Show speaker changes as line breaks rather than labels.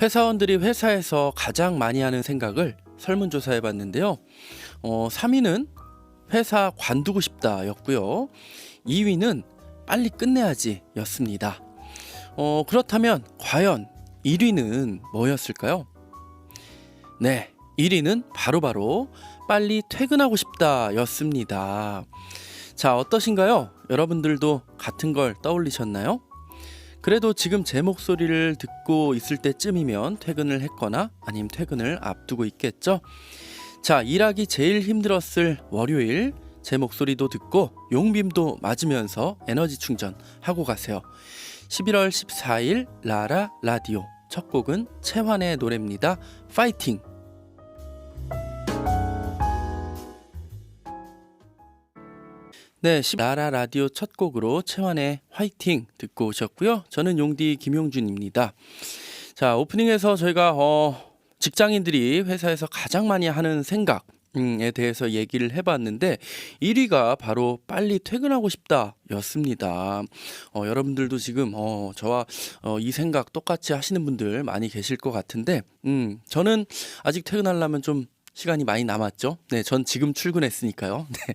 회사원들이 회사에서 가장 많이 하는 생각을 설문조사해 봤는데요. 어, 3위는 회사 관두고 싶다 였고요. 2위는 빨리 끝내야지 였습니다. 어, 그렇다면 과연 1위는 뭐였을까요? 네, 1위는 바로바로 빨리 퇴근하고 싶다 였습니다. 자, 어떠신가요? 여러분들도 같은 걸 떠올리셨나요? 그래도 지금 제 목소리를 듣고 있을 때쯤이면 퇴근을 했거나 아니면 퇴근을 앞두고 있겠죠? 자, 일하기 제일 힘들었을 월요일 제 목소리도 듣고 용빔도 맞으면서 에너지 충전하고 가세요. 11월 14일 라라 라디오 첫 곡은 채환의 노래입니다. 파이팅! 네, 10 라라 라디오 첫 곡으로 채환의 화이팅 듣고 오셨고요. 저는 용디 김용준입니다. 자, 오프닝에서 저희가 어, 직장인들이 회사에서 가장 많이 하는 생각 에 대해서 얘기를 해봤는데 1위가 바로 빨리 퇴근하고 싶다였습니다. 어, 여러분들도 지금 어, 저와 어, 이 생각 똑같이 하시는 분들 많이 계실 것 같은데, 음, 저는 아직 퇴근하려면 좀 시간이 많이 남았죠. 네, 전 지금 출근했으니까요. 네.